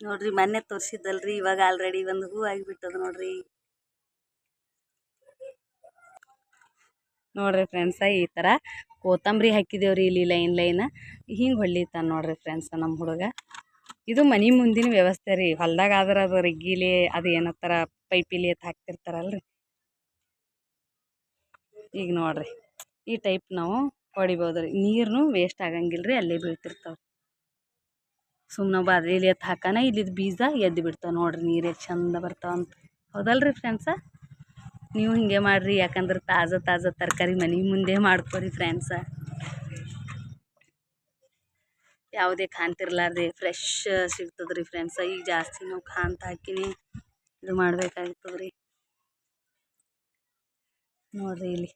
ನೋಡ್ರಿ ಮೊನ್ನೆ ತೋರಿಸಿದ್ದಲ್ರಿ, ಇವಾಗ ಆಲ್ರೆಡಿ ಒಂದು ಹೂ ಆಗಿಬಿಟ್ಟದ ನೋಡ್ರಿ. ನೋಡ್ರಿ ಫ್ರೆಂಡ್ಸ ಈ ಥರ ಕೊತ್ತಂಬರಿ ಹಾಕಿದೇವ್ರಿ ಇಲ್ಲಿ ಲೈನ್ ಲೈನ್. ಹಿಂಗೆ ಹೊಳಿತಾನೆ ನೋಡ್ರಿ ಫ್ರೆಂಡ್ಸ ನಮ್ಮ ಹುಡುಗ. ಇದು ಮನೆ ಮುಂದಿನ ವ್ಯವಸ್ಥೆ ರೀ. ಹೊಲ್ದಾಗ ಆದ್ರೆ ಅದು ರೆಗ್ಗಿಲಿ, ಅದು ಏನತ್ತರ ಪೈಪಿಲಿ ಎತ್ತು ಹಾಕ್ತಿರ್ತಾರಲ್ರಿ. ಈಗ ನೋಡ್ರಿ, ಈ ಟೈಪ್ ನಾವು ಹೊಡಿಬೋದು ರೀ ನೀರನ್ನು ವೇಸ್ಟ್ ಆಗಂಗಿಲ್ಲ ರೀ ಅಲ್ಲೇ ಬೀಳ್ತಿರ್ತಾವೆ ಸುಮ್ಮನೆ ಬಾದ್ಲಿಲಿ ಎತ್ತು ಹಾಕನ ಇಲ್ಲಿದ್ದು ಬೀಜ ಎದ್ದು ಬಿಡ್ತಾವೆ ನೋಡಿರಿ ನೀರು ಎಷ್ಟು ಚಂದ ಬರ್ತಾವಂತ ಹೌದಲ್ರಿ ಫ್ರೆಂಡ್ಸ ನೀವು ಹಿಂಗೆ ಮಾಡಿರಿ, ಯಾಕಂದ್ರೆ ತಾಜಾ ತಾಜಾ ತರಕಾರಿ ಮನೆ ಮುಂದೆ ಮಾಡ್ಕೊರಿ ಫ್ರೆಂಡ್ಸ ಯಾವುದೇ ಖಾಂತಿರ್ಲಾರ್ದೆ ಫ್ರೆಶ್ ಸಿಗ್ತದೆ ರೀ ಫ್ರೆಂಡ್ಸ ಈಗ ಜಾಸ್ತಿ ನಾವು ಕಾಂತ ಹಾಕಿನಿ, ಇದು ಮಾಡಬೇಕಾಗ್ತದೆ ರೀ ನೋಡ್ರಿ ಇಲ್ಲಿ.